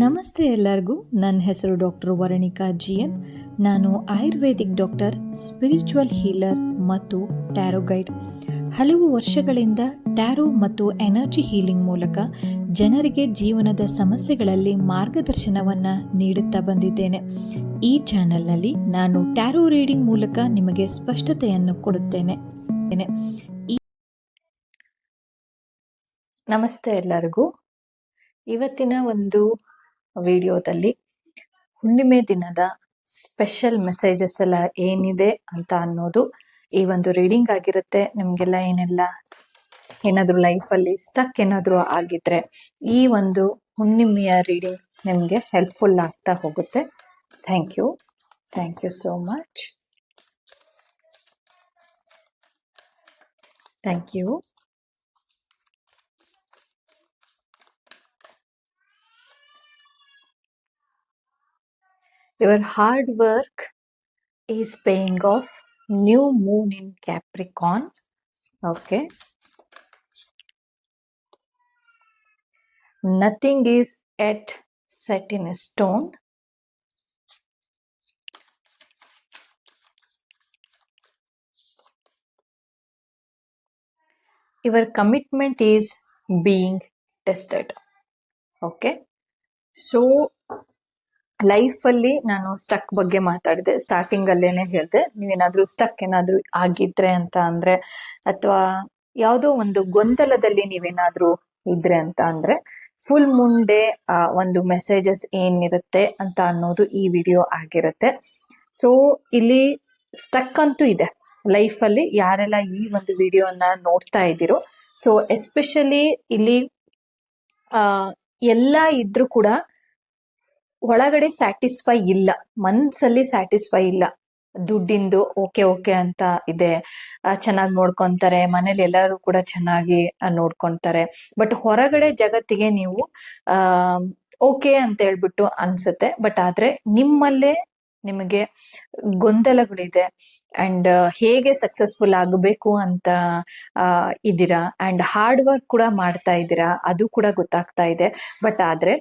ನಮಸ್ತೆ ಎಲ್ಲರಿಗೂ. ನನ್ನ ಹೆಸರು ಡಾಕ್ಟರ್ ವರಣಿಕಾ ಜಿ ಎನ್ ನಾನು ಆಯುರ್ವೇದಿಕ್ ಡಾಕ್ಟರ್, ಸ್ಪಿರಿಚುವಲ್ ಹೀಲರ್ ಮತ್ತು ಟ್ಯಾರೋ ಗೈಡ್. ಹಲವು ವರ್ಷಗಳಿಂದ ಟ್ಯಾರೋ ಮತ್ತು ಎನರ್ಜಿ ಹೀಲಿಂಗ್ ಮೂಲಕ ಜನರಿಗೆ ಜೀವನದ ಸಮಸ್ಯೆಗಳಲ್ಲಿ ಮಾರ್ಗದರ್ಶನವನ್ನು ನೀಡುತ್ತಾ ಬಂದಿದ್ದೇನೆ. ಈ ಚಾನೆಲ್ನಲ್ಲಿ ನಾನು ಟ್ಯಾರೋ ರೀಡಿಂಗ್ ಮೂಲಕ ನಿಮಗೆ ಸ್ಪಷ್ಟತೆಯನ್ನು ಕೊಡುತ್ತೇನೆ. ನಮಸ್ತೆ ಎಲ್ಲರಿಗೂ. ಇವತ್ತಿನ ಒಂದು ವಿಡಿಯೋದಲ್ಲಿ ಹುಣ್ಣಿಮೆ ದಿನದ ಸ್ಪೆಷಲ್ ಮೆಸೇಜಸ್ ಎಲ್ಲ ಏನಿದೆ ಅಂತ ಅನ್ನೋದು ಈ ಒಂದು ರೀಡಿಂಗ್ ಆಗಿರುತ್ತೆ. ನಿಮಗೆಲ್ಲ ಏನೆಲ್ಲ ಏನಾದರೂ ಲೈಫಲ್ಲಿ ಸ್ಟಕ್ ಏನಾದರೂ ಆಗಿದ್ರೆ ಈ ಒಂದು ಹುಣ್ಣಿಮೆಯ ರೀಡಿಂಗ್ ನಿಮಗೆ ಹೆಲ್ಪ್ಫುಲ್ ಆಗ್ತಾ ಹೋಗುತ್ತೆ. Thank you thank you so much thank you Your hard work is paying off. New moon in Capricorn. Okay. Nothing is yet set in stone. Your commitment is being tested. Okay. So ಅಲ್ಲಿ ನಾನು stuck ಬಗ್ಗೆ ಮಾತಾಡಿದೆ starting ಅಲ್ಲೇನೆ ಹೇಳಿದೆ. ನೀವೇನಾದ್ರೂ stuck ಏನಾದ್ರೂ ಆಗಿದ್ರೆ ಅಂತ ಅಂದ್ರೆ, ಅಥವಾ ಯಾವುದೋ ಒಂದು ಗೊಂದಲದಲ್ಲಿ ನೀವೇನಾದ್ರೂ ಇದ್ರೆ ಅಂತ ಅಂದ್ರೆ ಫುಲ್ ಮುಂದೆ ಒಂದು ಮೆಸೇಜಸ್ ಏನಿರುತ್ತೆ ಅಂತ ಅನ್ನೋದು ಈ ವಿಡಿಯೋ ಆಗಿರುತ್ತೆ. ಸೊ ಇಲ್ಲಿ ಸ್ಟಕ್ ಅಂತೂ ಇದೆ. ಲೈಫ್ ಅಲ್ಲಿ ಯಾರೆಲ್ಲ ಈ ಒಂದು ವಿಡಿಯೋನ ನೋಡ್ತಾ ಇದ್ದೀರೋ ಸೊ ಎಸ್ಪೆಷಲಿ ಇಲ್ಲಿ ಎಲ್ಲ ಇದ್ರೂ ಕೂಡ ಒಳಗಡೆ ಸ್ಯಾಟಿಸ್ಫೈ ಇಲ್ಲ, ಮನ್ಸಲ್ಲಿ ಸ್ಯಾಟಿಸ್ಫೈ ಇಲ್ಲ. ದುಡ್ಡಿಂದು ಓಕೆ ಓಕೆ ಅಂತ ಇದೆ. ಚೆನ್ನಾಗಿ ನೋಡ್ಕೊಂತಾರೆ, ಮನೇಲಿ ಎಲ್ಲರೂ ಕೂಡ ಚೆನ್ನಾಗಿ ನೋಡ್ಕೊಂತಾರೆ. ಬಟ್ ಹೊರಗಡೆ ಜಗತ್ತಿಗೆ ನೀವು ಓಕೆ ಅಂತ ಹೇಳ್ಬಿಟ್ಟು ಅನ್ಸುತ್ತೆ. ಬಟ್ ಆದ್ರೆ ನಿಮ್ಮಲ್ಲೇ ನಿಮಗೆ ಗೊಂದಲಗಳಿದೆ. ಅಂಡ್ ಹೇಗೆ ಸಕ್ಸಸ್ಫುಲ್ ಆಗಬೇಕು ಅಂತ ಇದ್ದೀರಾ? ಅಂಡ್ ಹಾರ್ಡ್ ವರ್ಕ್ ಕೂಡ ಮಾಡ್ತಾ ಇದ್ದೀರಾ? ಅದು ಕೂಡ ಗೊತ್ತಾಗ್ತಾ ಇದೆ. ಬಟ್ ಆದ್ರೆ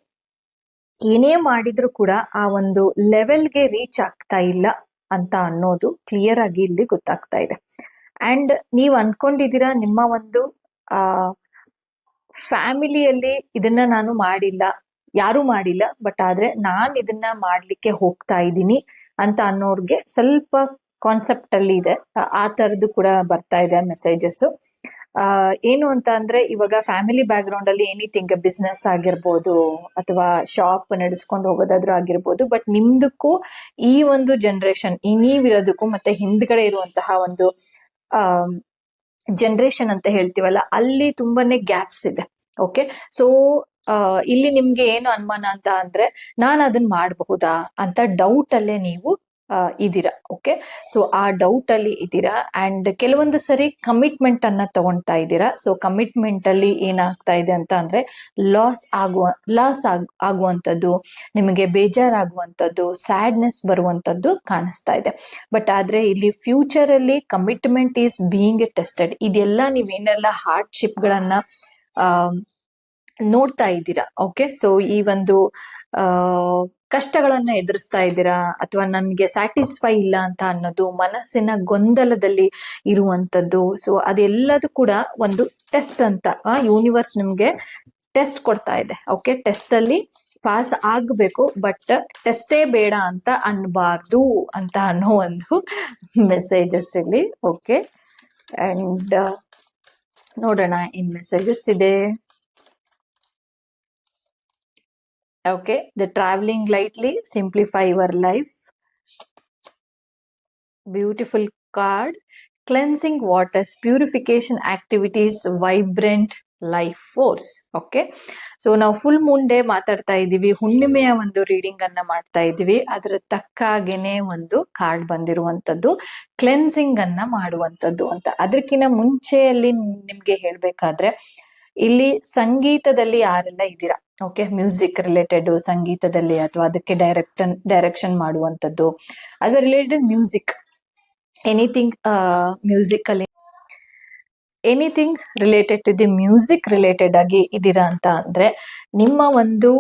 ಏನೇ ಮಾಡಿದ್ರು ಕೂಡ ಆ ಒಂದು ಲೆವೆಲ್ಗೆ ರೀಚ್ ಆಗ್ತಾ ಇಲ್ಲ ಅಂತ ಅನ್ನೋದು ಕ್ಲಿಯರ್ ಆಗಿ ಇಲ್ಲಿ ಗೊತ್ತಾಗ್ತಾ ಇದೆ. ಅಂಡ್ ನೀವ್ ಅನ್ಕೊಂಡಿದೀರಾ ನಿಮ್ಮ ಒಂದು, ಆ ಫ್ಯಾಮಿಲಿಯಲ್ಲಿ ಇದನ್ನ ನಾನು ಮಾಡಿಲ್ಲ, ಯಾರು ಮಾಡಿಲ್ಲ ಬಟ್ ಆದ್ರೆ ನಾನ್ ಇದನ್ನ ಮಾಡ್ಲಿಕ್ಕೆ ಹೋಗ್ತಾ ಇದ್ದೀನಿ ಅಂತ ಅನ್ನೋರ್ಗೆ ಸ್ವಲ್ಪ ಕಾನ್ಸೆಪ್ಟ್ ಅಲ್ಲಿ ಇದೆ. ಆ- ತರದ್ದು ಕೂಡ ಬರ್ತಾ ಇದೆ ಮೆಸೇಜಸ್ ಏನು ಅಂತ ಅಂದ್ರೆ ಇವಾಗ ಫ್ಯಾಮಿಲಿ ಬ್ಯಾಕ್ ಗ್ರೌಂಡ್ ಅಲ್ಲಿ ಎನಿಥಿಂಗ್ ಬಿಸ್ನೆಸ್ ಆಗಿರ್ಬೋದು ಅಥವಾ ಶಾಪ್ ನಡೆಸ್ಕೊಂಡು ಹೋಗೋದಾದ್ರೂ ಆಗಿರ್ಬೋದು ಬಟ್ ನಿಮ್ದಕ್ಕೂ ಈ ಒಂದು ಜನರೇಷನ್ ಈ ನೀವಿರೋದಕ್ಕೂ ಮತ್ತೆ ಹಿಂದ್ಗಡೆ ಇರುವಂತಹ ಒಂದು ಆ ಜನರೇಷನ್ ಅಂತ ಹೇಳ್ತೀವಲ್ಲ, ಅಲ್ಲಿ ತುಂಬಾನೇ ಗ್ಯಾಪ್ಸ್ ಇದೆ ಓಕೆ ಸೊ ಇಲ್ಲಿ ನಿಮ್ಗೆ ಏನು ಅನುಮಾನ ಅಂತ ಅಂದ್ರೆ ನಾನು ಅದನ್ನ ಮಾಡಬಹುದಾ ಅಂತ ಡೌಟ್ ಅಲ್ಲೇ ನೀವು ಇದ್ದೀರಾ. ಓಕೆ ಸೊ ಆ ಡೌಟ್ ಅಲ್ಲಿ ಇದ್ದೀರಾ. ಅಂಡ್ ಕೆಲವೊಂದು ಸರಿ ಕಮಿಟ್ಮೆಂಟ್ ಅನ್ನ ತಗೊಳ್ತಾ ಇದ್ದೀರಾ. ಸೊ ಕಮಿಟ್ಮೆಂಟ್ ಅಲ್ಲಿ ಏನಾಗ್ತಾ ಇದೆ ಅಂತ ಅಂದ್ರೆ ಲಾಸ್ ಆಗುವ ಲಾಸ್ ಆಗ್ ಆಗುವಂಥದ್ದು ನಿಮಗೆ ಬೇಜಾರಾಗುವಂಥದ್ದು ಸ್ಯಾಡ್ನೆಸ್ ಬರುವಂಥದ್ದು ಕಾಣಿಸ್ತಾ ಇದೆ. ಬಟ್ ಆದ್ರೆ ಇಲ್ಲಿ ಫ್ಯೂಚರ್ ಅಲ್ಲಿ ಕಮಿಟ್ಮೆಂಟ್ ಈಸ್ ಬೀಯಿಂಗ್ ಟೆಸ್ಟೆಡ್ ಇದೆಲ್ಲ ನೀವೇನೆಲ್ಲ ಹಾರ್ಡ್ಶಿಪ್ ಗಳನ್ನ ಆ, ನೋಡ್ತಾ ಇದ್ದೀರಾ. ಓಕೆ ಸೊ ಈ ಒಂದು ಕಷ್ಟಗಳನ್ನ ಎದುರಿಸ್ತಾ ಇದ್ದೀರಾ? ಅಥವಾ ನನ್ಗೆ ಸ್ಯಾಟಿಸ್ಫೈ ಇಲ್ಲ ಅಂತ ಅನ್ನೋದು ಮನಸ್ಸಿನ ಗೊಂದಲದಲ್ಲಿ ಇರುವಂತದ್ದು. ಸೊ ಅದೆಲ್ಲದು ಕೂಡ ಒಂದು ಟೆಸ್ಟ್ ಅಂತ ಯೂನಿವರ್ಸ್ ನಿಮ್ಗೆ ಟೆಸ್ಟ್ ಕೊಡ್ತಾ ಇದೆ. ಓಕೆ ಟೆಸ್ಟ್ ಅಲ್ಲಿ ಪಾಸ್ ಆಗ್ಬೇಕು ಬಟ್ ಟೆಸ್ಟೇ ಬೇಡ ಅಂತ ಅನ್ಬಾರ್ದು ಅಂತ ಅನ್ನೋ ಒಂದು ಮೆಸೇಜಸ್ ಇಲ್ಲಿ. ಓಕೆ ಅಂಡ್ ನೋಡೋಣ ಏನ್ ಮೆಸೇಜಸ್ ಇದೆ. Okay the travelling lightly simplify your life beautiful card cleansing waters purification activities vibrant life force okay so ನಾವು ಫುಲ್ ಮೂನ್ ಡೇ ಮಾತಾಡ್ತಾ ಇದ್ದೀವಿ. ಹುಣ್ಣಿಮೆಯ ಒಂದು ರೀಡಿಂಗ್ ಅನ್ನ ಮಾಡ್ತಾ ಇದ್ದೀವಿ. ಅದರ ತಕ್ಕಾಗೇನೆ ಒಂದು ಕಾರ್ಡ್ ಬಂದಿರುವಂತದ್ದು. ಕ್ಲೆನ್ಸಿಂಗ್ ಅನ್ನ ಮಾಡುವಂತದ್ದು ಅಂತ. ಅದಕ್ಕಿಂತ ಮುಂಚೆಯಲ್ಲಿ ನಿಮ್ಗೆ ಹೇಳ್ಬೇಕಾದ್ರೆ ಇಲ್ಲಿ ಸಂಗೀತದಲ್ಲಿ ಯಾರೆಲ್ಲ ಇದ್ದೀರಾ? ಓಕೆ ಮ್ಯೂಸಿಕ್ ರಿಲೇಟೆಡ್ ಸಂಗೀತದಲ್ಲಿ ಅಥವಾ ಅದಕ್ಕೆ ಡೈರೆಕ್ಟ್ ಡೈರೆಕ್ಷನ್ ಮಾಡುವಂತದ್ದು ಅದರ ರಿಲೇಟೆಡ್ ಮ್ಯೂಸಿಕ್ ಎನಿಥಿಂಗ್ ಮ್ಯೂಸಿಕ್ ಅಲ್ಲಿ anything related to the music related ಆಗಿ ಇದ್ದೀರಾ ಅಂತ ಅಂದರೆ, ನಿಮ್ಮ ಒಂದು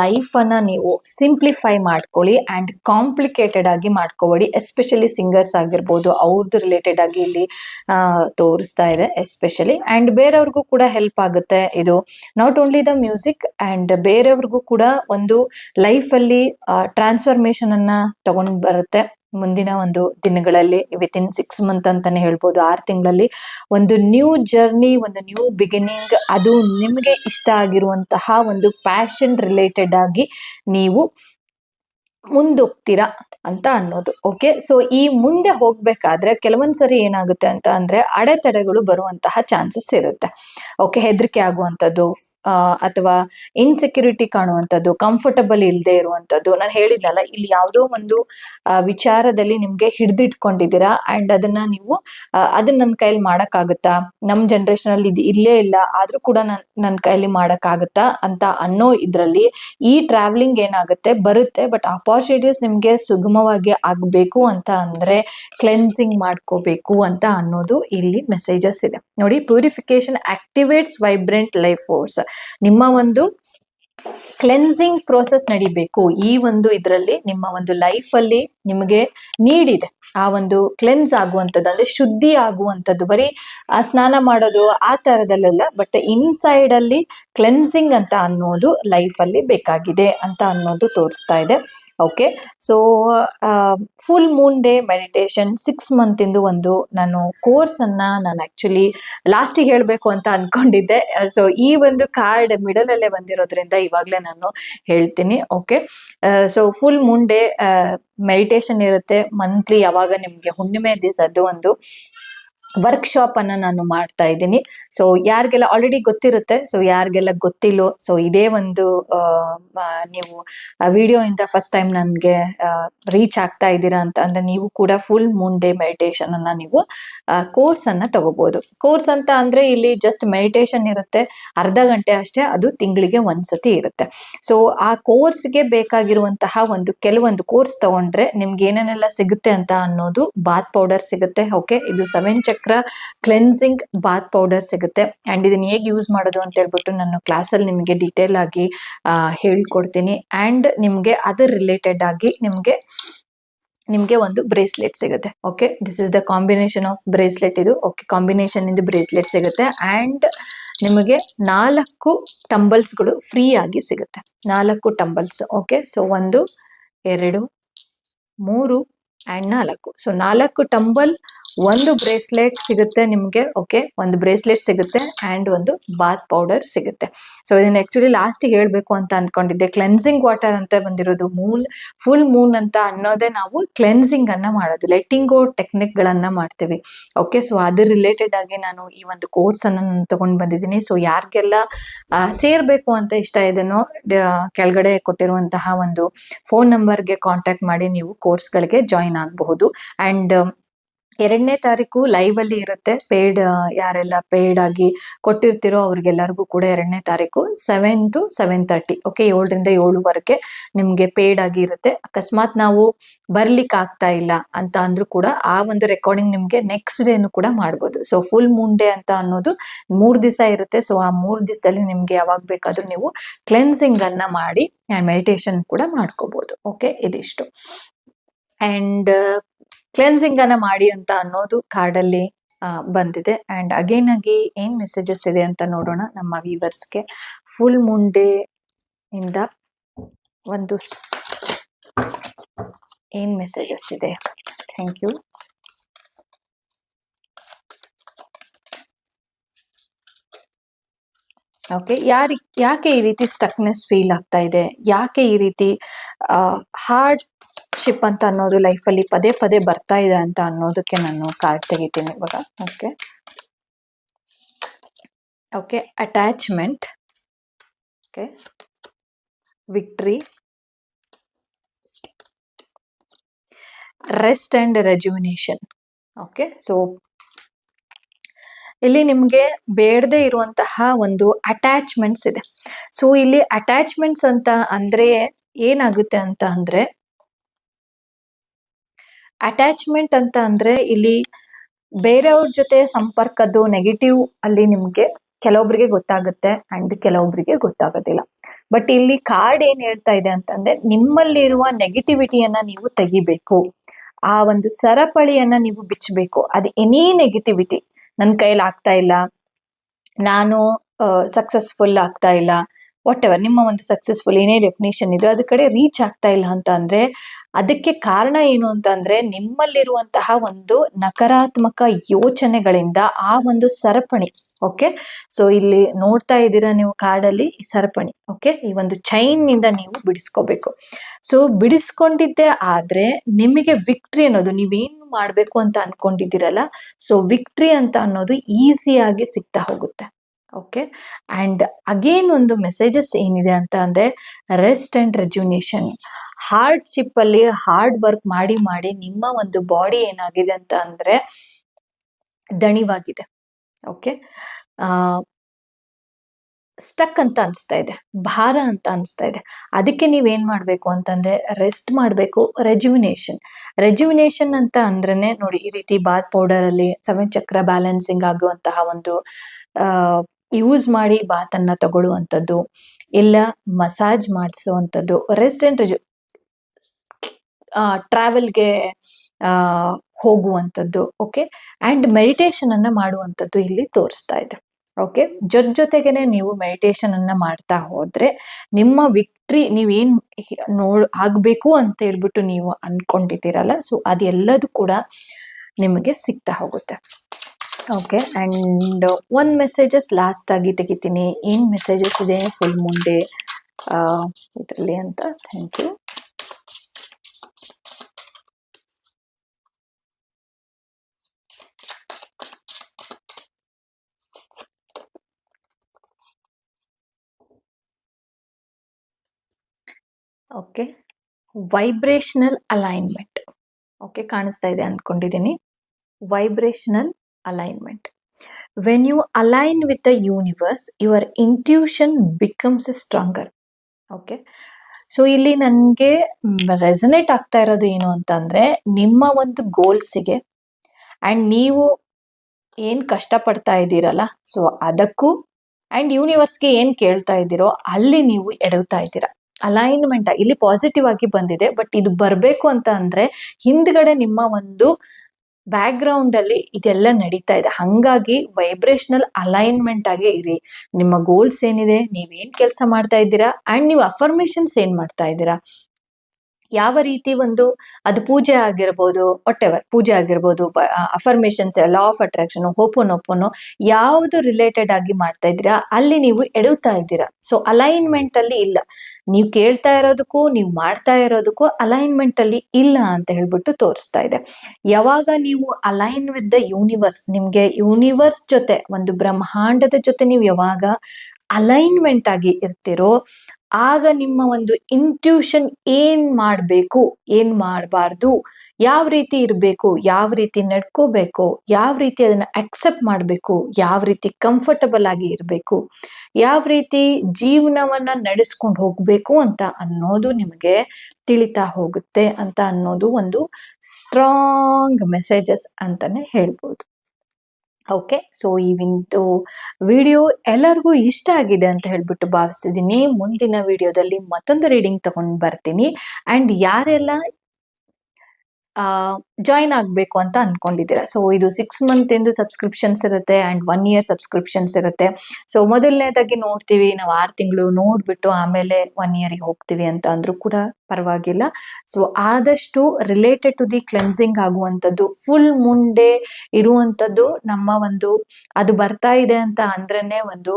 ಲೈಫ್ ಅನ್ನ ನೀವು ಸಿಂಪ್ಲಿಫೈ ಮಾಡ್ಕೊಳ್ಳಿ ಅಂಡ್ ಕಾಂಪ್ಲಿಕೇಟೆಡ್ ಆಗಿ ಮಾಡ್ಕೋಬೇಡಿ. ಎಸ್ಪೆಷಲಿ ಸಿಂಗರ್ಸ್ ಆಗಿರ್ಬೋದು ಅವ್ರದ್ದು ರಿಲೇಟೆಡ್ ಆಗಿ ಇಲ್ಲಿ ತೋರಿಸ್ತಾ ಇದೆ ಎಸ್ಪೆಷಲಿ ಅಂಡ್ ಬೇರೆಯವ್ರಿಗೂ ಕೂಡ ಹೆಲ್ಪ್ ಆಗುತ್ತೆ ಇದು. Not only the music and ಬೇರೆಯವ್ರಿಗೂ ಕೂಡ ಒಂದು ಲೈಫ್ ಅಲ್ಲಿ ಟ್ರಾನ್ಸ್ಫಾರ್ಮೇಶನ್ ಅನ್ನ ತಗೊಂಡ್ ಬರುತ್ತೆ. ಮುಂದಿನ ಒಂದು ದಿನಗಳಲ್ಲಿ ವಿತ್ ಇನ್ ಸಿಕ್ಸ್ ಮಂತ್ ಅಂತಾನೆ ಹೇಳ್ಬೋದು, ಆರು ತಿಂಗಳಲ್ಲಿ ಒಂದು ನ್ಯೂ ಜರ್ನಿ ಒಂದು ನ್ಯೂ ಬಿಗಿನಿಂಗ್ ಅದು ನಿಮಗೆ ಇಷ್ಟ ಆಗಿರುವಂತಹ ಒಂದು ಪ್ಯಾಷನ್ ರಿಲೇಟೆಡ್ ಆಗಿ ನೀವು ಮುಂದೋಗ್ತೀರಾ ಅಂತ ಅನ್ನೋದು ಓಕೆ ಸೊ ಈ ಮುಂದೆ ಹೋಗ್ಬೇಕಾದ್ರೆ ಕೆಲವೊಂದ್ ಸರಿ ಏನಾಗುತ್ತೆ ಅಂತ ಅಂದ್ರೆ ಅಡೆತಡೆಗಳು ಬರುವಂತಹ ಚಾನ್ಸಸ್ ಇರುತ್ತೆ. ಓಕೆ ಹೆದರಿಕೆ ಆಗುವಂಥದ್ದು ಅಥವಾ ಇನ್ಸೆಕ್ಯೂರಿಟಿ ಕಾಣುವಂಥದ್ದು ಕಂಫರ್ಟಬಲ್ ಇಲ್ಲದೆ ಇರುವಂಥದ್ದು. ನಾನು ಹೇಳಿದ್ನಲ್ಲ, ಇಲ್ಲಿ ಯಾವುದೋ ಒಂದು ವಿಚಾರದಲ್ಲಿ ನಿಮ್ಗೆ ಹಿಡಿದಿಟ್ಕೊಂಡಿದ್ದೀರಾ ಅಂಡ್ ಅದನ್ನ ನೀವು ಅದನ್ನ ನನ್ನ ಕೈಯಲ್ಲಿ ಮಾಡೋಕ್ಕಾಗುತ್ತಾ? ನಮ್ಮ ಜನರೇಷನ್ ಅಲ್ಲಿ ಇದು ಇಲ್ಲೇ ಇಲ್ಲ, ಆದ್ರೂ ಕೂಡ ನನ್ ನನ್ನ ಕೈಯಲ್ಲಿ ಮಾಡೋಕ್ಕಾಗುತ್ತಾ ಅಂತ ಅನ್ನೋ ಇದ್ರಲ್ಲಿ ಈ ಟ್ರಾವೆಲಿಂಗ್ ಏನಾಗುತ್ತೆ, ಬರುತ್ತೆ ಬಟ್ ಅಪಾರ್ಚುನಿಟೀಸ್ ನಿಮ್ಗೆ ಸುಗಮವಾಗಿ ಆಗ್ಬೇಕು ಅಂತ ಅಂದ್ರೆ ಕ್ಲೆನ್ಸಿಂಗ್ ಮಾಡ್ಕೋಬೇಕು ಅಂತ ಅನ್ನೋದು ಇಲ್ಲಿ ಮೆಸೇಜಸ್ ಇದೆ. ನೋಡಿ purification activates vibrant life force ನಿಮ್ಮ ಒಂದು ಕ್ಲೆನ್ಸಿಂಗ್ ಪ್ರೋಸೆಸ್ ನಡಿಬೇಕು. ಈ ಒಂದು ಇದರಲ್ಲಿ ನಿಮ್ಮ ಒಂದು ಲೈಫ್ ಅಲ್ಲಿ ನಿಮಗೆ ನೀಡಿದೆ ಆ ಒಂದು ಕ್ಲೆನ್ಸ್ ಆಗುವಂಥದ್ದು, ಅಂದ್ರೆ ಶುದ್ಧಿ ಆಗುವಂಥದ್ದು. ಬರೀ ಆ ಸ್ನಾನ ಮಾಡೋದು ಆ ತರದಲ್ಲೆಲ್ಲ ಬಟ್ ಇನ್ಸೈಡ್ ಅಲ್ಲಿ ಕ್ಲೆನ್ಸಿಂಗ್ ಅಂತ ಅನ್ನೋದು ಲೈಫ್ ಅಲ್ಲಿ ಬೇಕಾಗಿದೆ ಅಂತ ಅನ್ನೋದು ತೋರಿಸ್ತಾ ಇದೆ. Okay so full moon day meditation six month ಇಂದು ಒಂದು ನಾನು ಕೋರ್ಸ್ ಅನ್ನ ನಾನು ಆಕ್ಚುಲಿ ಲಾಸ್ಟಿಗೆ ಹೇಳಬೇಕು ಅಂತ ಅನ್ಕೊಂಡಿದ್ದೆ. ಸೊ ಈ ಒಂದು ಕಾರ್ಡ್ ಮಿಡಲ್ ಅಲ್ಲೇ ಬಂದಿರೋದ್ರಿಂದ ಇವಾಗಲೇ ನಾನು ಹೇಳ್ತೀನಿ. Okay so full moon day meditation ಇರುತ್ತೆ ಮಂತ್ಲಿ ಯಾವಾಗ ನಿಮ್ಗೆ ಹುಣ್ಣಿಮೆ ದಿವಸದ್ದು ಒಂದು ವರ್ಕ್ಶಾಪ್ ಅನ್ನ ನಾನು ಮಾಡ್ತಾ ಇದ್ದೀನಿ. ಸೊ ಯಾರಿಗೆಲ್ಲ ಆಲ್ರೆಡಿ ಗೊತ್ತಿರುತ್ತೆ ಸೊ ಯಾರಿಗೆಲ್ಲ ಗೊತ್ತಿಲ್ಲೋ ಸೊ ಇದೇ ಒಂದು ನೀವು ವಿಡಿಯೋ ಇಂದ ಫಸ್ಟ್ ಟೈಮ್ ನನಗೆ ರೀಚ್ ಆಗ್ತಾ ಇದ್ದೀರಾ ಅಂತ ಅಂದ್ರೆ ನೀವು ಕೂಡ ಫುಲ್ ಮೂನ್ ಡೇ ಮೆಡಿಟೇಷನ್ ಅನ್ನ ನೀವು ಕೋರ್ಸ್ ಅನ್ನ ತಗೋಬಹುದು ಕೋರ್ಸ್ ಅಂತ ಅಂದ್ರೆ ಇಲ್ಲಿ ಜಸ್ಟ್ ಮೆಡಿಟೇಷನ್ ಇರುತ್ತೆ, ಅರ್ಧ ಗಂಟೆ ಅಷ್ಟೇ, ಅದು ತಿಂಗಳಿಗೆ ಒಂದ್ಸತಿ ಇರುತ್ತೆ. ಸೊ ಆ ಕೋರ್ಸ್ಗೆ ಬೇಕಾಗಿರುವಂತಹ ಒಂದು, ಕೆಲವೊಂದು ಕೋರ್ಸ್ ತಗೊಂಡ್ರೆ ನಿಮ್ಗೆ ಏನೇನೆಲ್ಲ ಸಿಗುತ್ತೆ ಅಂತ ಅನ್ನೋದು ಬಾತ್ ಪೌಡರ್ ಸಿಗುತ್ತೆ ಓಕೆ ಇದು seven chakra cleansing bath powder ಸಿಗುತ್ತೆ. ಅಂಡ್ ಇದನ್ನ ಹೇಗೆ ಯೂಸ್ ಮಾಡೋದು ಅಂತ ಹೇಳ್ಬಿಟ್ಟು ನಾನು ಕ್ಲಾಸಲ್ಲಿ ನಿಮಗೆ ಡೀಟೇಲ್ ಆಗಿ ಹೇಳ್ಕೊಡ್ತೀನಿ. ಅಂಡ್ ನಿಮಗೆ ಅದರ್ ರಿಲೇಟೆಡ್ ಆಗಿ ನಿಮಗೆ ನಿಮಗೆ ಒಂದು ಬ್ರೇಸ್ಲೆಟ್ ಸಿಗುತ್ತೆ. Okay this is the combination of bracelet ಇದು. ಓಕೆ ಕಾಂಬಿನೇಷನ್ ಇಂದ ಬ್ರೇಸ್ಲೆಟ್ ಸಿಗುತ್ತೆ. ಅಂಡ್ ನಿಮಗೆ ನಾಲ್ಕು ಟಂಬಲ್ಸ್ಗಳು ಫ್ರೀ ಆಗಿ ಸಿಗುತ್ತೆ. ನಾಲ್ಕು ಟಂಬಲ್ಸ್ ಓಕೆ ಸೊ ಒಂದು, ಎರಡು, ಮೂರು ಆ್ಯಂಡ್ ನಾಲ್ಕು. ಸೊ ನಾಲ್ಕು ಟಂಬಲ್ ಒಂದು ಬ್ರೇಸ್ಲೆಟ್ ಸಿಗುತ್ತೆ ನಿಮಗೆ ಓಕೆ ಒಂದು ಬ್ರೇಸ್ಲೆಟ್ ಸಿಗುತ್ತೆ ಆ್ಯಂಡ್ ಒಂದು ಬಾತ್ ಪೌಡರ್ ಸಿಗುತ್ತೆ. ಸೊ ಇದನ್ನ ಆ್ಯಕ್ಚುಲಿ ಲಾಸ್ಟಿಗೆ ಹೇಳ್ಬೇಕು ಅಂತ ಅನ್ಕೊಂಡಿದ್ದೆ. ಕ್ಲೆನ್ಸಿಂಗ್ ವಾಟರ್ ಅಂತ ಬಂದಿರೋದು ಮೂನ್ ಫುಲ್ ಮೂನ್ ಅಂತ ಅನ್ನೋದೇ ನಾವು ಕ್ಲೆನ್ಸಿಂಗ್ ಅನ್ನ ಮಾಡೋದು ಗೋ ಟೆಕ್ನಿಕ್ ಗಳನ್ನ ಮಾಡ್ತೀವಿ. ಓಕೆ ಸೊ ಅದ್ರ ರಿಲೇಟೆಡ್ ಆಗಿ ನಾನು ಈ ಒಂದು ಕೋರ್ಸ್ ಅನ್ನ ನಾನು ತಗೊಂಡ್ ಬಂದಿದ್ದೀನಿ. ಸೊ ಯಾರಿಗೆಲ್ಲ ಸೇರಬೇಕು ಅಂತ ಇಷ್ಟ ಇದೆನೋ ಕೆಳಗಡೆ ಕೊಟ್ಟಿರುವಂತಹ ಒಂದು ಫೋನ್ ನಂಬರ್ಗೆ ಕಾಂಟ್ಯಾಕ್ಟ್ ಮಾಡಿ ನೀವು ಕೋರ್ಸ್ಗಳಿಗೆ ಜಾಯಿನ್ ಆಗಬಹುದು. ಅಂಡ್ ಎರಡನೇ ತಾರೀಕು ಲೈವ್ ಅಲ್ಲಿ ಇರುತ್ತೆ. ಪೇಯ್ಡ್ ಯಾರೆಲ್ಲ ಪೇಯ್ಡ್ ಆಗಿ ಕೊಟ್ಟಿರ್ತಿರೋ ಅವ್ರಿಗೆಲ್ಲರಿಗೂ ಕೂಡ ಎರಡನೇ ತಾರೀಕು seven to seven thirty okay ಏಳರಿಂದ ಏಳುವರೆಗೆ ನಿಮ್ಗೆ ಪೇಯ್ಡ್ ಆಗಿ ಇರುತ್ತೆ. ಅಕಸ್ಮಾತ್ ನಾವು ಬರ್ಲಿಕ್ಕೆ ಆಗ್ತಾ ಇಲ್ಲ ಅಂತ ಅಂದ್ರೂ ಕೂಡ ಆ ಒಂದು ರೆಕಾರ್ಡಿಂಗ್ ನಿಮ್ಗೆ ನೆಕ್ಸ್ಟ್ ಡೇನು ಕೂಡ ಮಾಡ್ಬೋದು. ಸೊ ಫುಲ್ ಮೂನ್ ಡೇ ಅಂತ ಅನ್ನೋದು ಮೂರ್ ದಿವಸ ಇರುತ್ತೆ. ಸೊ ಆ ಮೂರ್ ದಿವಸದಲ್ಲಿ ನಿಮ್ಗೆ ಯಾವಾಗ ಬೇಕಾದ್ರೂ ನೀವು ಕ್ಲೆನ್ಸಿಂಗ್ ಅನ್ನ ಮಾಡಿ ಮೆಡಿಟೇಷನ್ ಕೂಡ ಮಾಡ್ಕೋಬಹುದು ಓಕೆ ಇದಿಷ್ಟು. ಅಂಡ್ ಕ್ಲೆನ್ಸಿಂಗ್ ಅನ್ನ ಮಾಡಿ ಅಂತ ಅನ್ನೋದು ಕಾರ್ಡಲ್ಲಿ ಬಂದಿದೆ. ಅಂಡ್ ಅಗೇನ್ ಆಗಿ ಏನ್ ಮೆಸೇಜಸ್ ಇದೆ ಅಂತ ನೋಡೋಣ ನಮ್ಮ ವ್ಯೂವರ್ಸ್ಗೆ ಫುಲ್ ಮುಂಡೆ ಇಂದ ಒಂದು ಏನ್ ಮೆಸೇಜಸ್ ಇದೆ? ಥ್ಯಾಂಕ್ ಯು ಓಕೆ ಯಾರಿ ಯಾಕೆ ಈ ರೀತಿ ಸ್ಟಕ್ನೆಸ್ ಫೀಲ್ ಆಗ್ತಾ ಇದೆ? ಯಾಕೆ ಈ ರೀತಿ ಹಾರ್ಡ್ ಶಿಪ್ ಅಂತ ಅನ್ನೋದು ಲೈಫಲ್ಲಿ ಪದೇ ಪದೇ ಬರ್ತಾ ಇದೆ ಅಂತ ಅನ್ನೋದಕ್ಕೆ ನಾನು ಕಾರ್ಡ್ ತೆಗಿತೀನಿ ಇವಾಗ. Okay okay attachment okay victory rest and rejuvenation okay so ಇಲ್ಲಿ ನಿಮಗೆ ಬೇಡದೆ ಇರುವಂತಹ ಒಂದು ಅಟ್ಯಾಚ್ಮೆಂಟ್ಸ್ ಇದೆ. ಸೊ ಇಲ್ಲಿ ಅಟ್ಯಾಚ್ಮೆಂಟ್ಸ್ ಅಂತ ಅಂದ್ರೆ ಏನಾಗುತ್ತೆ ಅಂತ ಅಂದ್ರೆ ಅಟ್ಯಾಚ್ಮೆಂಟ್ ಅಂತ ಅಂದ್ರೆ ಇಲ್ಲಿ ಬೇರೆಯವ್ರ ಜೊತೆ ಸಂಪರ್ಕದ್ದು ನೆಗೆಟಿವ್ ಅಲ್ಲಿ ನಿಮ್ಗೆ ಕೆಲವೊಬ್ರಿಗೆ ಗೊತ್ತಾಗುತ್ತೆ ಅಂಡ್ ಕೆಲವೊಬ್ರಿಗೆ ಗೊತ್ತಾಗೋದಿಲ್ಲ. ಬಟ್ ಇಲ್ಲಿ ಕಾರ್ಡ್ ಏನ್ ಹೇಳ್ತಾ ಇದೆ ಅಂತಂದ್ರೆ ನಿಮ್ಮಲ್ಲಿರುವ ನೆಗೆಟಿವಿಟಿಯನ್ನ ನೀವು ತೆಗಿಬೇಕು. ಆ ಒಂದು ಸರಪಳಿಯನ್ನ ನೀವು ಬಿಚ್ಚಬೇಕು ಅದು ಎನಿ ನೆಗೆಟಿವಿಟಿ ನನ್ನ ಕೈಲಿ ಆಗ್ತಾ ಇಲ್ಲ. ನಾನು ಸಕ್ಸಸ್ಫುಲ್ ಆಗ್ತಾ ಇಲ್ಲ. ವಾಟ್ ಎವರ್ ನಿಮ್ಮ ಒಂದು ಸಕ್ಸಸ್ಫುಲ್ ಏನೇ ಡೆಫಿನೇಷನ್ ಇದ್ರೆ ಅದ್ರ ಕಡೆ ರೀಚ್ ಆಗ್ತಾ ಇಲ್ಲ ಅಂತ ಅಂದ್ರೆ, ಅದಕ್ಕೆ ಕಾರಣ ಏನು ಅಂತ ಅಂದ್ರೆ, ನಿಮ್ಮಲ್ಲಿರುವಂತಹ ಒಂದು ನಕಾರಾತ್ಮಕ ಯೋಚನೆಗಳಿಂದ ಆ ಒಂದು ಸರಪಣಿ ಓಕೆ ಸೊ ಇಲ್ಲಿ ನೋಡ್ತಾ ಇದ್ದೀರಾ ನೀವು ಕಾಡಲ್ಲಿ ಸರಪಣಿ ಓಕೆ ಈ ಒಂದು ಚೈನ್ನಿಂದ ನೀವು ಬಿಡಿಸ್ಕೋಬೇಕು. ಸೊ ಬಿಡಿಸ್ಕೊಂಡಿದ್ದೆ ಆದ್ರೆ ನಿಮಗೆ ವಿಕ್ಟ್ರಿ ಅನ್ನೋದು ನೀವೇನು ಮಾಡ್ಬೇಕು ಅಂತ ಅನ್ಕೊಂಡಿದ್ದೀರಲ್ಲ ಸೊ ವಿಕ್ಟ್ರಿ ಅಂತ ಅನ್ನೋದು ಈಸಿಯಾಗಿ ಸಿಗ್ತಾ ಹೋಗುತ್ತೆ. ಓಕೆ ಅಂಡ್ ಅಗೇನ್ ಒಂದು ಮೆಸೇಜಸ್ ಏನಿದೆ ಅಂತ ಅಂದರೆ ರೆಸ್ಟ್ ಅಂಡ್ ರೆಜ್ಯುನೇಷನ್ ಹಾರ್ಡ್ಶಿಪ್ಪಲ್ಲಿ ಹಾರ್ಡ್ ವರ್ಕ್ ಮಾಡಿ ಮಾಡಿ ನಿಮ್ಮ ಒಂದು ಬಾಡಿ ಏನಾಗಿದೆ ಅಂತ ಅಂದರೆ, ದಣಿವಾಗಿದೆ. ಓಕೆ ಸ್ಟಕ್ ಅಂತ ಅನಿಸ್ತಾ ಇದೆ. ಭಾರ ಅಂತ ಅನಿಸ್ತಾ ಇದೆ. ಅದಕ್ಕೆ ನೀವೇನು ಮಾಡಬೇಕು ಅಂತಂದ್ರೆ ರೆಸ್ಟ್ ಮಾಡಬೇಕು ರೆಜ್ಯುಮಿನೇಷನ್ ರೆಜ್ಯುಮಿನೇಷನ್ ಅಂತ ಅಂದ್ರೆ ನೋಡಿ ಈ ರೀತಿ ಬಾತ್ ಪೌಡರಲ್ಲಿ ಸೆವೆನ್ ಚಕ್ರ ಬ್ಯಾಲೆನ್ಸಿಂಗ್ ಆಗುವಂತಹ ಒಂದು ಯೂಸ್ ಮಾಡಿ ಬಾತನ್ನು ತಗೊಳ್ಳುವಂಥದ್ದು, ಇಲ್ಲ ಮಸಾಜ್ ಮಾಡಿಸುವಂಥದ್ದು. ರೆಸ್ಟ್ ರೆಜು ಟ್ರಾವೆಲ್ಗೆ ಹೋಗುವಂಥದ್ದು ಓಕೆ ಆ್ಯಂಡ್ ಮೆಡಿಟೇಷನನ್ನು ಮಾಡುವಂಥದ್ದು ಇಲ್ಲಿ ತೋರಿಸ್ತಾ ಇದೆ ಓಕೆ ಜೊತೆ ಜೊತೆಗೇನೆ ನೀವು ಮೆಡಿಟೇಷನನ್ನು ಮಾಡ್ತಾ ಹೋದರೆ ನಿಮ್ಮ ವಿಕ್ಟ್ರಿ ನೀವೇನ್ ನೋಡ್ ಆಗಬೇಕು ಅಂತ ಹೇಳ್ಬಿಟ್ಟು ನೀವು ಅಂದ್ಕೊಂಡಿದ್ದೀರಲ್ಲ ಸೊ ಅದೆಲ್ಲದೂ ಕೂಡ ನಿಮಗೆ ಸಿಗ್ತಾ ಹೋಗುತ್ತೆ. ಓಕೆ ಆ್ಯಂಡ್ ಒಂದು ಮೆಸೇಜಸ್ ಲಾಸ್ಟ್ ಆಗಿ ತೆಗಿತೀನಿ. ಏನ್ ಮೆಸೇಜಸ್ ಇದೆ? ಫುಲ್ ಮುಂದೆ ಇದರಲ್ಲಿ ಅಂತ. Thank you okay vibrational alignment okay ಕಾಣಿಸ್ತಾ ಇದೆ ಅನ್ಕೊಂಡಿದ್ದೀನಿ vibrational alignment when you align with the universe, your intuition becomes stronger okay so ಇಲ್ಲಿ ನನಗೆ ರೆಸನೇಟ್ ಆಗ್ತಾ ಇರೋದು ಏನು ಅಂತಂದರೆ ನಿಮ್ಮ ಒಂದು ಗೋಲ್ಸಿಗೆ ಆ್ಯಂಡ್ ನೀವು ಏನು ಕಷ್ಟಪಡ್ತಾ ಇದ್ದೀರಲ್ಲ ಸೊ ಅದಕ್ಕೂ ಆ್ಯಂಡ್ ಯೂನಿವರ್ಸ್ಗೆ ಏನು ಕೇಳ್ತಾ ಇದ್ದೀರೋ ಅಲ್ಲಿ ನೀವು ಎಡವ್ತಾ ಇದ್ದೀರಾ. ಅಲೈನ್ಮೆಂಟ್ ಇಲ್ಲಿ ಪಾಸಿಟಿವ್ ಆಗಿ ಬಂದಿದೆ ಬಟ್ ಇದು ಬರಬೇಕು ಅಂತ ಅಂದರೆ ಹಿಂದ್ಗಡೆ ನಿಮ್ಮ ಒಂದು ಬ್ಯಾಕ್ ಗ್ರೌಂಡ್ ಅಲ್ಲಿ ಇದೆಲ್ಲ ನಡೀತಾ ಇದೆ. ಹಂಗಾಗಿ ವೈಬ್ರೇಷನಲ್ ಅಲೈನ್ಮೆಂಟ್ ಆಗಿ ಇರಿ. ನಿಮ್ಮ ಗೋಲ್ಸ್ ಏನಿದೆ, ನೀವೇನ್ ಕೆಲಸ ಮಾಡ್ತಾ ಇದ್ದೀರಾ ಅಂಡ್ ನೀವು ಅಫರ್ಮೇಶನ್ಸ್ ಏನ್ ಮಾಡ್ತಾ ಇದ್ದೀರಾ? ಯಾವ ರೀತಿ ಒಂದು ಅದು ಪೂಜೆ ಆಗಿರ್ಬೋದು ಒಟ್ಟೆವರ್ ಪೂಜೆ ಆಗಿರ್ಬೋದು affirmations law of attraction open open ಯಾವುದು ರಿಲೇಟೆಡ್ ಆಗಿ ಮಾಡ್ತಾ ಇದ್ದೀರಾ, ಅಲ್ಲಿ ನೀವು ಎಡುತ್ತಾ ಇದ್ದೀರಾ. ಸೊ ಅಲೈನ್ಮೆಂಟ್ ಅಲ್ಲಿ ಇಲ್ಲ. ನೀವು ಕೇಳ್ತಾ ಇರೋದಕ್ಕೂ, ನೀವು ಮಾಡ್ತಾ ಇರೋದಕ್ಕೂ ಅಲೈನ್ಮೆಂಟ್ ಅಲ್ಲಿ ಇಲ್ಲ ಅಂತ ಹೇಳ್ಬಿಟ್ಟು ತೋರಿಸ್ತಾ ಇದೆ. ಯಾವಾಗ ನೀವು ಅಲೈನ್ ವಿತ್ ದ ಯೂನಿವರ್ಸ್ ನಿಮ್ಗೆ ಯೂನಿವರ್ಸ್ ಜೊತೆ, ಒಂದು ಬ್ರಹ್ಮಾಂಡದ ಜೊತೆ ನೀವು ಯಾವಾಗ ಅಲೈನ್ಮೆಂಟ್ ಆಗಿ ಇರ್ತಿರೋ ಆಗ ನಿಮ್ಮ ಒಂದು ಇಂಟ್ಯೂಷನ್ ಏನ್ ಮಾಡಬೇಕು? ಏನ್ ಮಾಡಬಾರ್ದು? ಯಾವ ರೀತಿ ಇರಬೇಕು? ಯಾವ ರೀತಿ ನಡ್ಕೋಬೇಕು? ಯಾವ ರೀತಿ ಅದನ್ನ ಅಕ್ಸೆಪ್ಟ್ ಮಾಡಬೇಕು? ಯಾವ ರೀತಿ ಕಂಫರ್ಟಬಲ್ ಆಗಿ ಇರಬೇಕು? ಯಾವ ರೀತಿ ಜೀವನವನ್ನ ನಡೆಸ್ಕೊಂಡು ಹೋಗ್ಬೇಕು ಅಂತ ಅನ್ನೋದು ನಿಮಗೆ ತಿಳಿತಾ ಹೋಗುತ್ತೆ ಅಂತ ಅನ್ನೋದು ಒಂದು ಸ್ಟ್ರಾಂಗ್ ಮೆಸೇಜಸ್ ಅಂತಾನೆ ಹೇಳ್ಬೋದು. ಓಕೆ ಸೊ ಈ ಒಂದು ವಿಡಿಯೋ ಎಲ್ಲರಿಗೂ ಇಷ್ಟ ಆಗಿದೆ ಅಂತ ಹೇಳ್ಬಿಟ್ಟು ಭಾವಿಸಿದ್ದೀನಿ ಮುಂದಿನ ವಿಡಿಯೋದಲ್ಲಿ ಮತ್ತೊಂದು ರೀಡಿಂಗ್ ತಗೊಂಡು ಬರ್ತೀನಿ. ಆ್ಯಂಡ್ ಯಾರೆಲ್ಲ ಜಾಯಿನ್ ಆಗಬೇಕು ಅಂತ ಅನ್ಕೊಂಡಿದ್ದೀರಾ. ಸೊ ಇದು ಸಿಕ್ಸ್ ಮಂತ್ ಇಂದ ಸಬ್ಸ್ಕ್ರಿಪ್ಷನ್ಸ್ ಇರುತ್ತೆ ಅಂಡ್ ಒನ್ ಇಯರ್ ಸಬ್ಸ್ಕ್ರಿಪ್ಷನ್ಸ್ ಇರುತ್ತೆ. ಸೊ ಮೊದಲನೇದಾಗಿ ನೋಡ್ತೀವಿ, ನಾವು ಆರು ತಿಂಗಳು ನೋಡ್ಬಿಟ್ಟು ಆಮೇಲೆ ಒನ್ ಇಯರ್ಗೆ ಹೋಗ್ತೀವಿ ಅಂತ ಅಂದ್ರೂ ಕೂಡ ಪರವಾಗಿಲ್ಲ. ಸೊ ಆದಷ್ಟು ರಿಲೇಟೆಡ್ ಟು ದಿ ಕ್ಲೆನ್ಸಿಂಗ್ ಆಗುವಂಥದ್ದು ಫುಲ್ ಮುಂಡೆ ಇರುವಂಥದ್ದು ನಮ್ಮ ಒಂದು, ಅದು ಬರ್ತಾ ಇದೆ ಅಂತ ಅಂದ್ರೇ ಒಂದು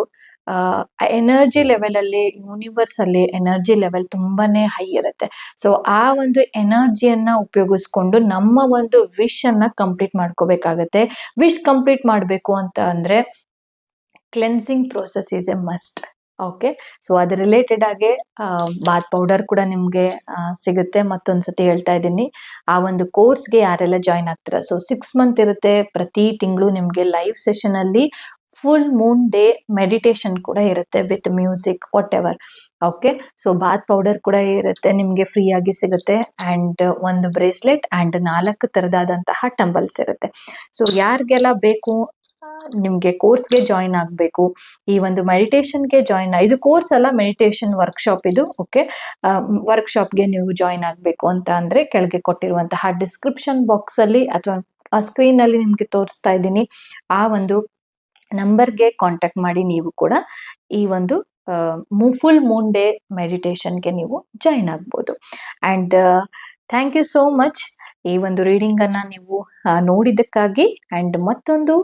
ಎನರ್ಜಿ ಲೆವೆಲ್ ಅಲ್ಲಿ ಯೂನಿವರ್ಸ್ ಅಲ್ಲಿ ಎನರ್ಜಿ ಲೆವೆಲ್ ತುಂಬಾನೇ ಹೈ ಇರುತ್ತೆ. ಸೊ ಆ ಒಂದು ಎನರ್ಜಿಯನ್ನ ಉಪಯೋಗಿಸ್ಕೊಂಡು ನಮ್ಮ ಒಂದು ವಿಶ್ ಅನ್ನ ಕಂಪ್ಲೀಟ್ ಮಾಡ್ಕೋಬೇಕಾಗತ್ತೆ. ವಿಶ್ ಕಂಪ್ಲೀಟ್ ಮಾಡಬೇಕು ಅಂತ ಅಂದ್ರೆ cleansing process is a must okay so ಅದು ರಿಲೇಟೆಡ್ ಆಗಿ ಬಾತ್ ಪೌಡರ್ ಕೂಡ ನಿಮಗೆ ಸಿಗುತ್ತೆ. ಮತ್ತೊಂದ್ಸತಿ ಹೇಳ್ತಾ ಇದ್ದೀನಿ. ಆ ಒಂದು ಕೋರ್ಸ್ಗೆ ಯಾರೆಲ್ಲ ಜಾಯ್ನ್ ಆಗ್ತೀರಾ? ಸೊ ಸಿಕ್ಸ್ ಮಂತ್ ಇರುತ್ತೆ ಪ್ರತಿ ತಿಂಗಳು ನಿಮಗೆ ಲೈವ್ ಸೆಷನ್ ಅಲ್ಲಿ ಫುಲ್ ಮೂನ್ ಡೇ ಮೆಡಿಟೇಷನ್ ಕೂಡ ಇರುತ್ತೆ with music whatever okay so bath powder ಕೂಡ ಇರುತ್ತೆ, ನಿಮಗೆ ಫ್ರೀ ಆಗಿ ಸಿಗುತ್ತೆ. ಅಂಡ್ ಒಂದು ಬ್ರೇಸ್ಲೆಟ್ ಅಂಡ್ ನಾಲ್ಕು ತರದಾದಂತಹ ಟಂಬಲ್ಸ್ ಇರುತ್ತೆ. ಸೊ ಯಾರಿಗೆಲ್ಲ ಬೇಕು, ನಿಮಗೆ ಕೋರ್ಸ್ಗೆ ಜಾಯಿನ್ ಆಗಬೇಕು, ಈ ಒಂದು ಮೆಡಿಟೇಷನ್ಗೆ ಜಾಯಿನ್ ಇದು ಕೋರ್ಸ್ ಅಲ್ಲ ಮೆಡಿಟೇಷನ್ ವರ್ಕ್ಶಾಪ್ ಇದು ಓಕೆ ವರ್ಕ್ಶಾಪ್ಗೆ ನೀವು ಜಾಯಿನ್ ಆಗಬೇಕು ಅಂತ ಅಂದ್ರೆ ಕೆಳಗೆ ಕೊಟ್ಟಿರುವಂತಹ ಡಿಸ್ಕ್ರಿಪ್ಷನ್ ಬಾಕ್ಸ್ ಅಲ್ಲಿ ಅಥವಾ ಆ ಸ್ಕ್ರೀನ್ ಅಲ್ಲಿ ನಿಮ್ಗೆ ತೋರಿಸ್ತಾ ಇದ್ದೀನಿ, ಆ ಒಂದು ನಂಬರ್ಗೆ ಕಾಂಟ್ಯಾಕ್ಟ್ ಮಾಡಿ ನೀವು ಕೂಡ ಈ ಒಂದು ಫುಲ್ ಮೂನ್ ಡೇ ಮೆಡಿಟೇಷನ್ಗೆ ನೀವು ಜಾಯಿನ್ ಆಗ್ಬೋದು. And thank you so much ಈ ಒಂದು ರೀಡಿಂಗ್ ಅನ್ನ ನೀವು ನೋಡಿದ್ದಕ್ಕಾಗಿ ಆ್ಯಂಡ್ ಮತ್ತೊಂದು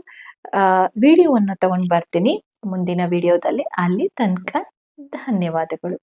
ವಿಡಿಯೋವನ್ನು ತಗೊಂಡು ಬರ್ತೀನಿ. ಮುಂದಿನ ವಿಡಿಯೋದಲ್ಲಿ ಅಲ್ಲಿ ತನಕ ಧನ್ಯವಾದಗಳು.